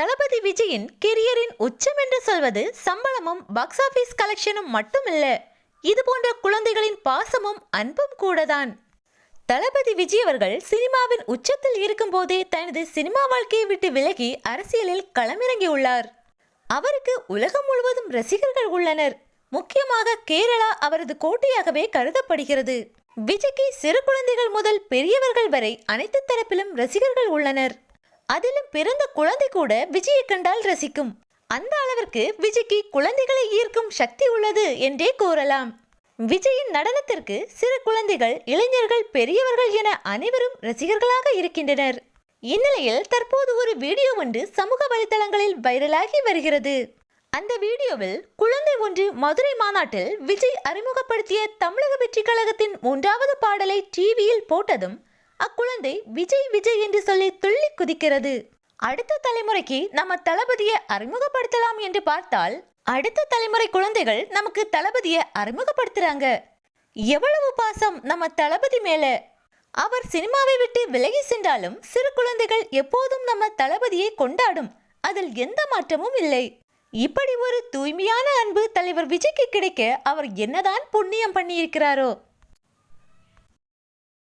தளபதி விஜயின் கெரியரின் உச்சம் என்று சொல்வது சம்பளமும் பாக்ஸ் ஆபீஸ் கலெக்ஷனும் மட்டுமில்ல. இது போன்ற குழந்தைகளின் பாசமும் அன்பும் கூடதான். தளபதி விஜய் அவர்கள் சினிமாவின் உச்சத்தில் இருக்கும்போதே தனது சினிமா வாழ்க்கையை விட்டு விலகி அரசியலில் களமிறங்கியுள்ளார். அவருக்கு உலகம் முழுவதும் ரசிகர்கள் உள்ளனர். முக்கியமாக கேரளா அவரது கோட்டையாகவே கருதப்படுகிறது. விஜய்க்கு சிறு குழந்தைகள் முதல் பெரியவர்கள் வரை அனைத்து தரப்பிலும் ரசிகர்கள் உள்ளனர். அதிலும் பிறந்த குழந்தை கூட விஜயை கண்டால் ரசிக்கும். அந்த அளவிற்கு விஜய்க்கு குழந்தைகளை ஈர்க்கும் சக்தி உள்ளது என்றே கூறலாம். விஜயின் நடனத்திற்கு சிறு குழந்தைகள் இளைஞர்கள் பெரியவர்கள் என அனைவரும் ரசிகர்களாக இருக்கின்றனர். இந்நிலையில் தற்போது ஒரு வீடியோ ஒன்று சமூக வலைதளங்களில் வைரலாகி வருகிறது. அந்த வீடியோவில் குழந்தை ஒன்று மதுரை மாநாட்டில் விஜய் அறிமுகப்படுத்திய தமிழக வெற்றி கழகத்தின் மூன்றாவது பாடலை டிவியில் போட்டதும் அக்குழந்தை விஜய் விஜய் என்று சொல்லி துள்ளி குதிக்கிறது. அடுத்த தலைமுறைக்கு நம்ம தளபதியை அறிமுகப்படுத்தலாம் என்று பார்த்தால் அடுத்த தலைமுறை குழந்தைகள் நமக்கு தளபதியை அறிமுகப்படுத்துறாங்க. எவ்வளவு பாசம் நம்ம தளபதி மேல. அவர் சினிமாவை விட்டு விலகி சென்றாலும் சிறு குழந்தைகள் எப்போதும் நம்ம தளபதியை கொண்டாடும். அதில் எந்த மாற்றமும் இல்லை. இப்படி ஒரு தூய்மையான அன்பு தலைவர் விஜய்க்கு கிடைக்க அவர் என்னதான் புண்ணியம் பண்ணியிருக்கிறாரோ.